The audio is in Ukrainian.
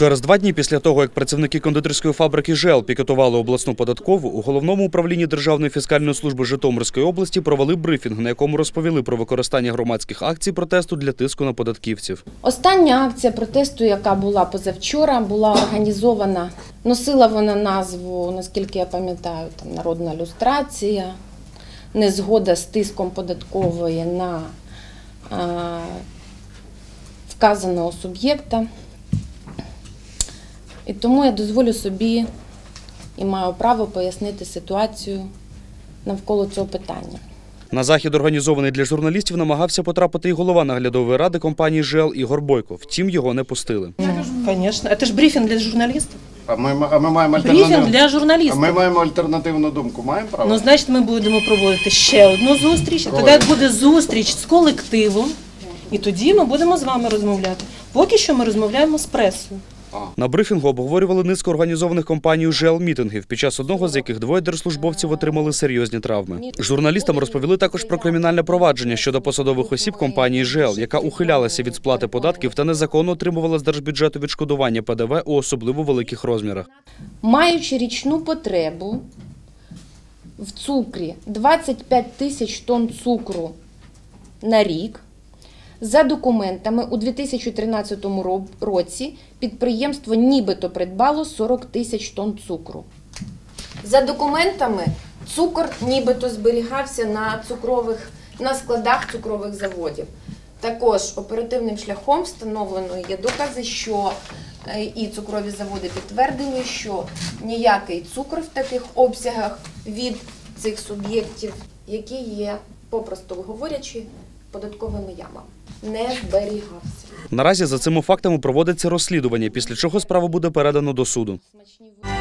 Через два дні після того, як працівники кондитерської фабрики ЖЕЛ пікетували обласну податкову, у головному управлінні Державної фіскальної служби Житомирської області провели брифінг, на якому розповіли про використання громадських акцій протесту для тиску на податківців. Остання акція протесту, яка була позавчора, була організована. Носила вона назву, наскільки я пам'ятаю, там народна люстрація, незгода з тиском податкової на вказаного суб'єкта. І тому я дозволю собі і маю право пояснити ситуацію навколо цього питання. На захід, організований для журналістів, намагався потрапити і голова наглядової ради компанії ЖЕЛ Ігор Бойко. Втім, його не пустили. Конечно. Это ж брифінг для журналістів. А ми, а ми маємо альтернативну, для а ми маємо альтернативну думку. Маємо право? Ну, значить, ми будемо проводити ще одну зустріч. і Тоді буде зустріч з колективом, і тоді ми будемо з вами розмовляти. Поки що ми розмовляємо з пресою. На брифінгу обговорювали низку організованих компанією ЖЕЛ мітингів, під час одного з яких двоє держслужбовців отримали серйозні травми. Журналістам розповіли також про кримінальне провадження щодо посадових осіб компанії ЖЕЛ, яка ухилялася від сплати податків та незаконно отримувала з держбюджету відшкодування ПДВ у особливо великих розмірах. Маючи річну потребу в цукрі 25 тисяч тонн цукру на рік, за документами у 2013 році підприємство нібито придбало 40 тисяч тонн цукру. За документами цукор нібито зберігався на цукрових на складах цукрових заводів. Також оперативним шляхом встановлено є докази, що е, і цукрові заводи підтвердили, що ніякий цукор в таких обсягах від цих суб'єктів, які є, попросту говорячи, податковими ямами, не зберігався. Наразі за цими фактами проводиться розслідування, після чого справа буде передано до суду. Смачні